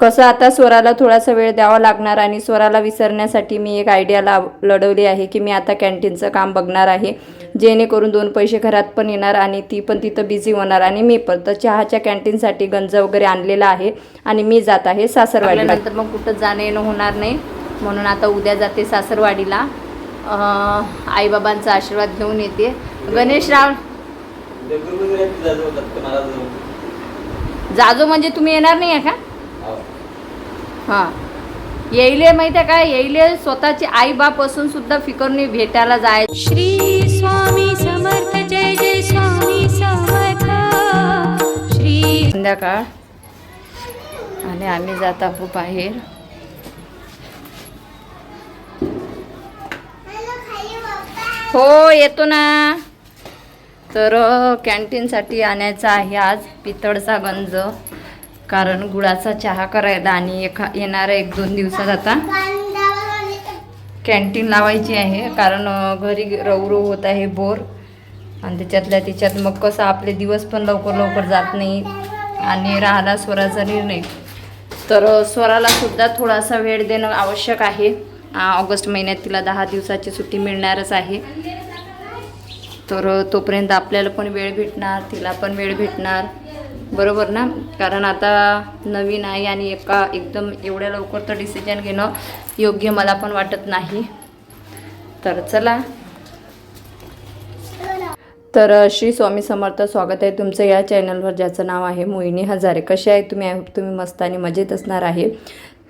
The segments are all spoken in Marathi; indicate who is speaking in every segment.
Speaker 1: कसं आता स्वराला थोडासा वेळ द्यावा लागणार आणि स्वराला विसरण्यासाठी मी एक आयडिया लाव लढवली आहे की मी आता कॅन्टीनचं काम बघणार आहे. जेणेकरून दोन पैसे घरात पण येणार आणि ती पण तिथं बिझी होणार आणि मी पण. तर चहाच्या कॅन्टीनसाठी गंज वगैरे आणलेला आहे आणि मी जात आहे सासरवाडीला. नंतर मग कुठं जाणं येणं होणार नाही. म्हणून आता उद्या जाते सासरवाडीला. आईबाबांचा आशीर्वाद घेऊन येते. गणेश राव. जाजो म्हणजे तुम्ही येणार नाही आहे का? हां. येईले माहिती आहे का येईले स्वतःची आई बाप असून सुद्धा फिकरने भेटायला जाय
Speaker 2: श्री स्वामी समर्थ जय जय स्वामी समर्थ. श्री
Speaker 1: संध्याकाळ. आणि आम्ही जात आहोत बाहेर. हो येतो ना. तर कॅन्टीनसाठी आणायचा आहे आज पितळचा गंज. कारण गुळाचा चहा करायला आणि एका येणाऱ्या एक दोन दिवसात आता कॅन्टीन लावायची आहे. कारण घरी रवरव होत आहे बोर. आणि त्याच्यातल्या त्याच्यात मग कसं आपले दिवस पण लवकर लवकर जात नाही. आणि राहिला स्वराचा निर्णय. तर स्वरालासुद्धा स्वराला सुद्धा थोडासा वेळ देणं आवश्यक आहे. ऑगस्ट महिन्यात तिला दहा दिवसाची सुट्टी मिळणारच आहे. तर तोपर्यंत आपल्याला पण वेळ भेटणार तिला पण वेळ भेटणार. बरोबर ना? कारण आता नवीन आहे आणि एका एकदम एवढ्या लवकर तर डिसिजन घेणं योग्य मला पण वाटत नाही. तर चला. तर श्री स्वामी समर्थ स्वागत आहे तुमचं या चॅनलवर ज्याचं नाव आहे मोहिनी हजारे. कसे आहे? तुम्ही आय होप तुम्ही मस्त आणि मजेत असणार आहे.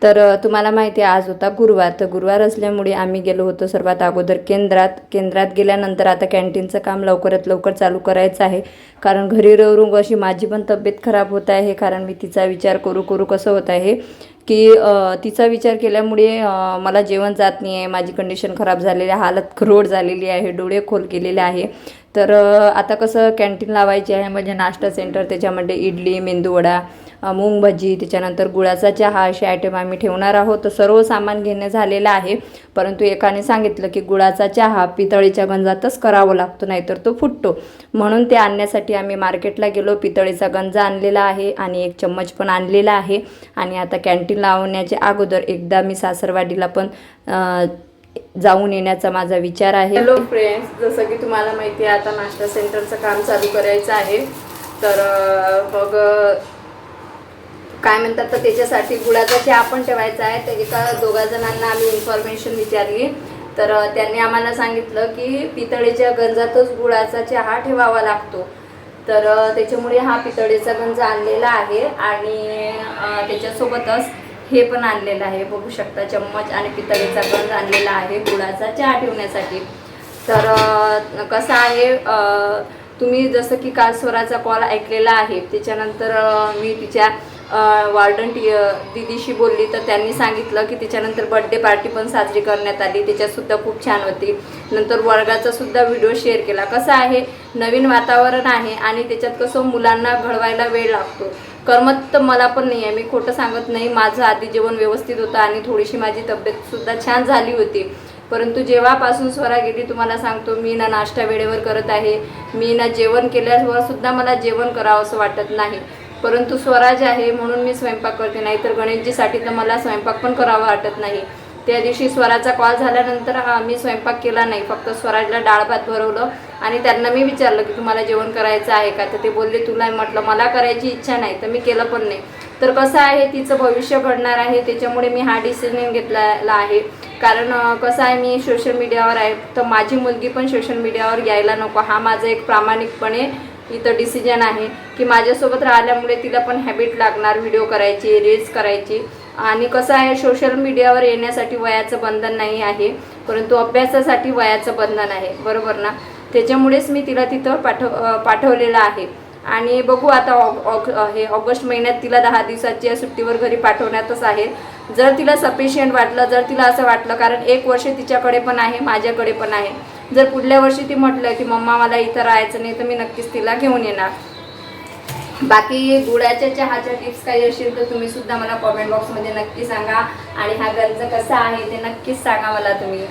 Speaker 1: तर तुम्हाला माहिती आहे आज होता गुरुवार. तर गुरुवार असल्यामुळे आम्ही गेलो होतो सर्वात अगोदर केंद्रात. केंद्रात गेल्यानंतर आता कॅन्टीनचं काम लवकरात लवकर चालू करायचं आहे. कारण घरी रवरून अशी माझी पण तब्येत खराब होत आहे. कारण मी तिचा विचार करू करू कसं होत आहे की तिचा विचार केल्यामुळे मला जेवण जात नाही आहे माझी कंडिशन खराब झालेली आहे. हालत खरोड झालेली आहे. डोळे खोल केलेले आहे. तर आता कसं कॅन्टीन लावायची आहे म्हणजे नाश्ता सेंटर त्याच्यामध्ये इडली मेंदूवडा अ, मूग भजी त्याच्यानंतर गुळाचा चहा असे आयटम आम्ही ठेवणार आहोत. तर सर्व सामान घेणे झालेलं आहे परंतु एकाने सांगितलं की गुळाचा चहा पितळीच्या गंजातच करावा लागतो नाहीतर तो फुटतो. म्हणून ते आणण्यासाठी आम्ही मार्केटला गेलो पितळीचा गंज आणलेला आहे आणि एक चम्मच पण आणलेला आहे. आणि आता कॅन्टीन लावण्याच्या अगोदर एकदा मी सासरवाडीला पण जाऊन येण्याचा माझा विचार आहे. हॅलो फ्रेंड्स जसं की तुम्हाला माहिती आहे आता नाश्ता सेंटरचं काम चालू करायचं आहे. तर मग काय म्हणतात तर त्याच्यासाठी गुळाचा चहा पण ठेवायचा आहे. तर एका दोघा जणांना आम्ही इन्फॉर्मेशन विचारली. तर त्यांनी आम्हाला सांगितलं की पितळेच्या गंजातच गुळाचा चहा ठेवावा लागतो. तर त्याच्यामुळे हा पितळेचा गंज आणलेला आहे. आणि त्याच्यासोबतच हे पण आणलेलं आहे. बघू शकता चम्मच आणि पितळेचा गंज आणलेला आहे गुळाचा चहा ठेवण्यासाठी. तर कसं आहे तुम्ही जसं की काल स्वराचा कॉल ऐकलेला आहे त्याच्यानंतर मी तिच्या वार्डन टी दिदीशी बोलली तर त्यांनी सांगितलं की त्याच्यानंतर बड्डे पार्टी पण साजरी करण्यात आली त्याच्यातसुद्धा खूप छान होती. नंतर वर्गाचा सुद्धा व्हिडिओ शेअर केला. कसं आहे नवीन वातावरण आहे आणि त्याच्यात कसं मुलांना घडवायला वेळ लागतो. करमत तर मला पण नाही आहे. मी खोटं सांगत नाही. माझं आधी जेवण व्यवस्थित होतं आणि थोडीशी माझी तब्येतसुद्धा छान झाली होती. परंतु जेव्हापासून स्वरा गेली तुम्हाला सांगतो मी ना नाश्ता वेळेवर करत आहे. मी ना जेवण केल्यावर सुद्धा मला जेवण करावं असं वाटत नाही. परंतु स्वराज आहे म्हणून मी स्वयंपाक करते. नाही तर गणेशजीसाठी तर मला स्वयंपाक पण करावा वाटत नाही. त्या दिवशी स्वराचा कॉल झाल्यानंतर मी स्वयंपाक केला नाही. फक्त स्वराजला डाळ भात भरवलं आणि त्यांना मी विचारलं की तुम्हाला जेवण करायचं आहे का? तर ते बोलले तुला म्हटलं मला करायची इच्छा नाही तर मी केलं पण नाही. तर कसं आहे तिचं भविष्य घडणार आहे त्याच्यामुळे मी हा डिसिजन घेतलेला आहे. कारण कसं आहे मी सोशल मीडियावर आहे तर माझी मुलगी पण सोशल मीडियावर यायला नको. हा माझा एक प्रामाणिकपणे इथं डिसिजन आहे की माझ्यासोबत राहिल्यामुळे तिला पण हॅबिट लागणार व्हिडिओ करायची रील्स करायची. आणि कसं आहे सोशल मीडियावर येण्यासाठी वयाचं बंधन नाही आहे परंतु अभ्यासासाठी वयाचं बंधन आहे. बरोबर ना? त्याच्यामुळेच मी तिला तिथं पाठव पाठवलेलं आहे. आणि बघू आता ऑग ऑग हे ऑगस्ट महिन्यात तिला दहा दिवसाच्या सुट्टीवर घरी पाठवण्यातच आहे. जर तिला सफिशियंट वाटलं जर तिला असं वाटलं कारण एक वर्ष तिच्याकडे पण आहे माझ्याकडे पण आहे. जर पुढल्या वर्षी ती म्हटलं की मम्मा मला इथं राहायचं नाही तर मी नक्कीच तिला घेऊन येणार. बाकी गुळाच्या चहाच्या टिप्स काही असेल तर तुम्ही सुद्धा मला कॉमेंट बॉक्समध्ये नक्की सांगा. आणि हा गंज कसा आहे ते नक्कीच सांगा मला तुम्ही.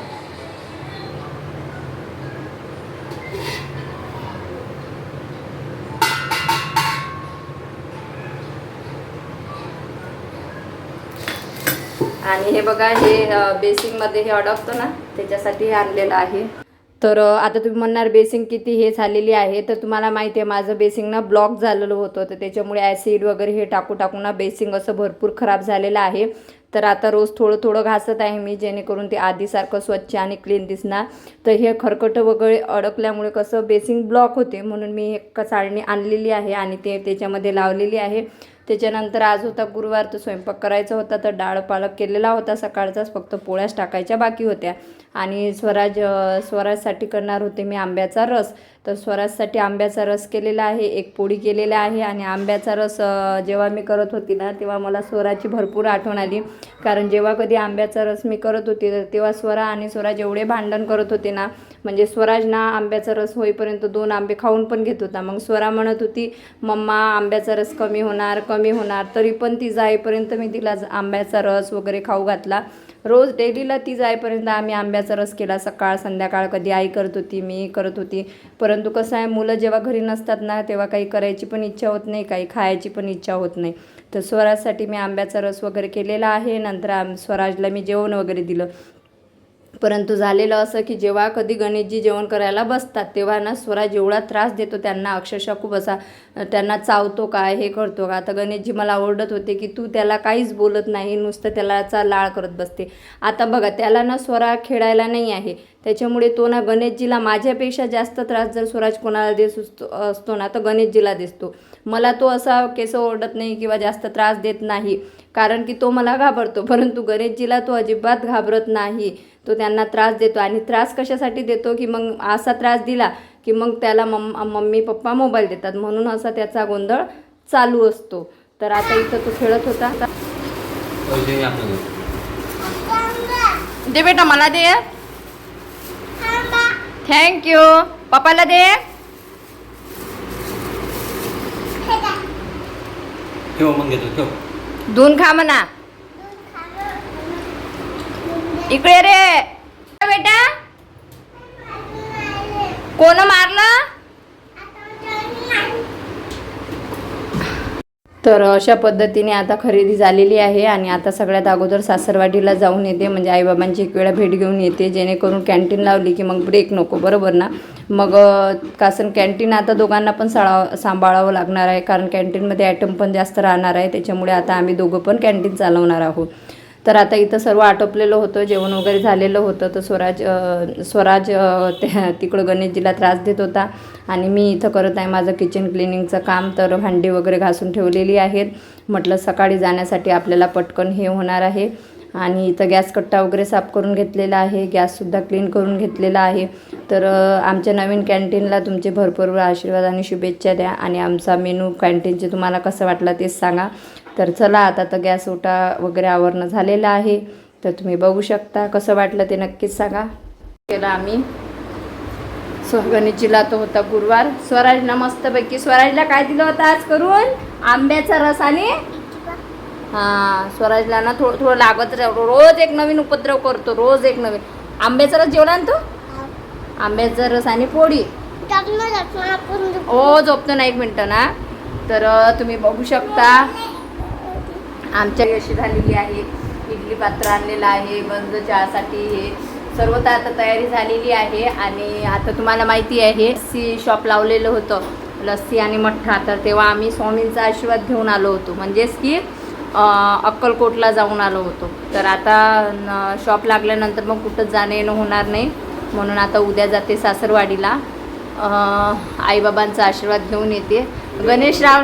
Speaker 1: आणि हे बघा हे बेसिंगमध्ये हे अडकतो ना त्याच्यासाठी हे आणलेलं आहे. तर आता तुम्ही म्हणणार बेसिंग किती हे झालेली आहे तर तुम्हाला माहिती आहे माझं बेसिंग ना ब्लॉक झालेलं होतं तर त्याच्यामुळे ॲसिड वगैरे हे टाकू टाकून ना बेसिंग असं भरपूर खराब झालेलं आहे. तर आता रोज थोडं थोडं घासत आहे मी जेणेकरून ते आधीसारखं स्वच्छ आणि क्लीन दिसणार. तर हे खरकटं वगैरे अडकल्यामुळे कसं बेसिंग ब्लॉक होते म्हणून मी हे कचाळणी आणलेली आहे आणि ते त्याच्यामध्ये लावलेली आहे. त्याच्यानंतर आज होता गुरुवार तर स्वयंपाक करायचा होता तर डाळ पालक केलेला होता सकाळचाच फक्त पोळ्याच टाकायच्या बाकी होत्या. आणि स्वराज स्वराजसाठी करणार होते मी आंब्याचा रस. तर स्वराजसाठी आंब्याचा रस केलेला आहे एक पोळी केलेला आहे आणि आंब्याचा रस जेव्हा मी करत होती ना तेव्हा मला स्वराची भरपूर आठवण आली. कारण जेव्हा कधी आंब्याचा रस मी करत होती तर तेव्हा स्वरा आणि स्वराज एवढे भांडण करत होते ना म्हणजे स्वराज ना आंब्याचा रस होईपर्यंत दोन आंबे खाऊन पण घेत होता. मग स्वरा म्हणत होती मम्मा आंब्याचा रस कमी होणार कमी होणार तरी पण ती जाईपर्यंत मी तिला आंब्याचा रस वगैरे खाऊ घातला. रोज डेलीला ती जाईपर्यंत आम्ही आंब्याचा रस केला. सकाळ संध्याकाळ कधी आई करत होती मी करत होती. परंतु कसं आहे मुलं जेव्हा घरी नसतात ना तेव्हा काही करायची पण इच्छा होत नाही काही खायची पण इच्छा होत नाही. तर स्वराजसाठी मी आंब्याचा रस वगैरे केलेला आहे. नंतर आम स्वराजला मी जेवण वगैरे दिलं. परंतु झालेलं असं की जेव्हा कधी गणेशजी जेवण करायला बसतात तेव्हा ना स्वराज एवढा त्रास देतो त्यांना. अक्षरशः खूप असा त्यांना चावतो काय हे करतो का. आता गणेशजी मला ओरडत होते की तू त्याला काहीच बोलत नाही नुसतं त्यालाचा लाळ करत बसते. आता बघा त्याला ना स्वरा खेळायला नाही आहे. त्याच्यामुळे तो ना गणेशजीला माझ्यापेक्षा जास्त त्रास जर स्वराज कोणाला देत असतो असतो ना तर गणेशजीला दिसतो. मला तो असा केस ओरडत नाही किंवा जास्त त्रास देत नाही. कारण की तो मला घाबरतो. परंतु गणेशजीला तो अजिबात घाबरत नाही. तो त्यांना त्रास देतो आणि त्रास कशासाठी देतो की मग असा त्रास दिला की मग त्याला मम मम्मी पप्पा मोबाईल देतात. म्हणून असा त्याचा गोंधळ चालू असतो. तर आता इथं तो खेळत होता. दे बेटा मला दे. थँक्यू पप्पाला दे.
Speaker 3: ठेव मग घेतो ठेव.
Speaker 1: धुवून खा म्हणा. इकडे रे. बेटा कोण मारलं? तर अशा पद्धतीने आता खरेदी झालेली आहे आणि आता सगळ्यात अगोदर सासरवाडीला जाऊन येते. म्हणजे आईबाबांची एक वेळा भेट घेऊन येते. जेणेकरून कॅन्टीन लावली की मग ब्रेक नको बरोबर ना? मग कासन कॅन्टीन आता दोघांना पण साळा सांभाळावं लागणार आहे. कारण कॅन्टीनमध्ये ॲटम पण जास्त राहणार आहे. त्याच्यामुळे आता आम्ही दोघं पण कॅन्टीन चालवणार आहोत. तर आता इथं सर्व आटोपलेलं होतं जेवण वगैरे झालेलं होतं. तर स्वराज स्वराज त्या तिकडं गणेशजीला त्रास देत होता. आणि मी इथं करत आहे माझं किचन क्लिनिंगचं काम. तर भांडी वगैरे घासून ठेवलेली आहेत. म्हटलं सकाळी जाण्यासाठी आपल्याला पटकन हे होणार आहे. आणि इथं गॅस कट्टा वगैरे साफ करून घेतलेला आहे. गॅससुद्धा क्लीन करून घेतलेला आहे. तर आमच्या नवीन कॅन्टीनला तुमचे भरपूर आशीर्वाद आणि शुभेच्छा द्या. आणि आमचा मेनू कॅन्टीनचे तुम्हाला कसं वाटलं तेच सांगा. तर चला आता तर गॅस ओटा वगैरे आवरणं झालेलं आहे. तर तुम्ही बघू शकता. कसं वाटलं ते नक्कीच सांगा. केलं आम्ही. गणेशजीला तो होता गुरुवार. स्वराजला मस्तपैकी स्वराजला काय दिलं होतं आज करून? आंब्याचा रस आणि हां स्वराजला ना थोडं थोडं लागत रोज एक नवीन उपद्रव करतो रोज एक नवीन. आंब्याचा रस जेवला ना तो? आंब्याचा रस आणि पोळी. हो झोपतो ना एक मिनटं ना. तर तुम्ही बघू शकता. आमच्या अशी झालेली आहे. इडली पात्र आणलेलं आहे बंद चहासाठी हे सर्व तर आता तयारी झालेली आहे. आणि आता तुम्हाला माहिती आहे लस्सी शॉप लावलेलं होतं. लस्सी आणि मठ्ठा. तर तेव्हा आम्ही स्वामींचा आशीर्वाद घेऊन आलो होतो. म्हणजेच की अक्कलकोटला जाऊन आलो होतो. तर आता शॉप लागल्यानंतर मग कुठंच जाणं येणं होणार नाही. म्हणून आता उद्या जाते सासरवाडीला. आईबाबांचा आशीर्वाद घेऊन येते. गणेश राव.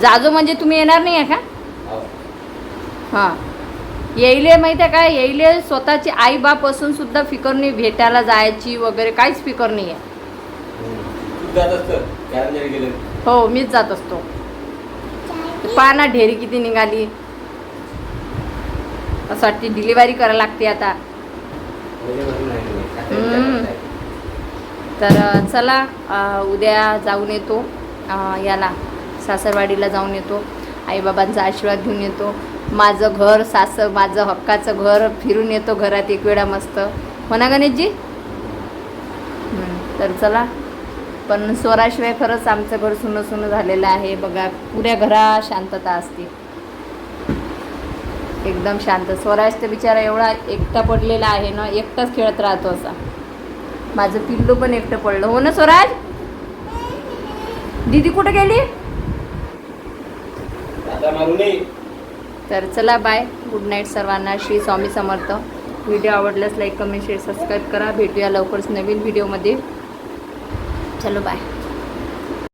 Speaker 1: जाजो म्हणजे तुम्ही येणार नाही आहे का? हां. येईले माहिती आहे का? येईले स्वतःची आई बाप असून सुद्धा फिकर नाही भेटायला जायची वगैरे काहीच फिकर नाही आहे. हो मीच जात असतो. पहा ना ढेरी किती निघाली? असं वाटते डिलिव्हरी करायला लागते आता. हम्म. तर चला उद्या जाऊन येतो. याला. सासरवाडीला जाऊन येतो. आईबाबांचा आशीर्वाद घेऊन येतो. माझं घर सासर माझं हक्काचं घर फिरून येतो घरात एक वेळा मस्त. हो ना गणेशजी? तर चला. पण स्वराशिवाय खरंच आमचं घर सुनं सुनं झालेलं आहे. बघा पुऱ्या घरात शांतता असते. एकदम शांत. स्वराज तर बिचारा एवढा एकटा पडलेला आहे ना एकटाच खेळत राहतो असा. माझं पिल्लू पण एकटं पडलं. हो ना स्वराज? दीदी कुठं गेली? तर चला बाय. गुड नाईट सर्वांना. श्री स्वामी समर्थ. व्हिडिओ आवडल्यास लाईक कमेंट शेअर सबस्क्राईब करा. भेटूया लवकरच नवीन व्हिडिओमध्ये चलो बाय.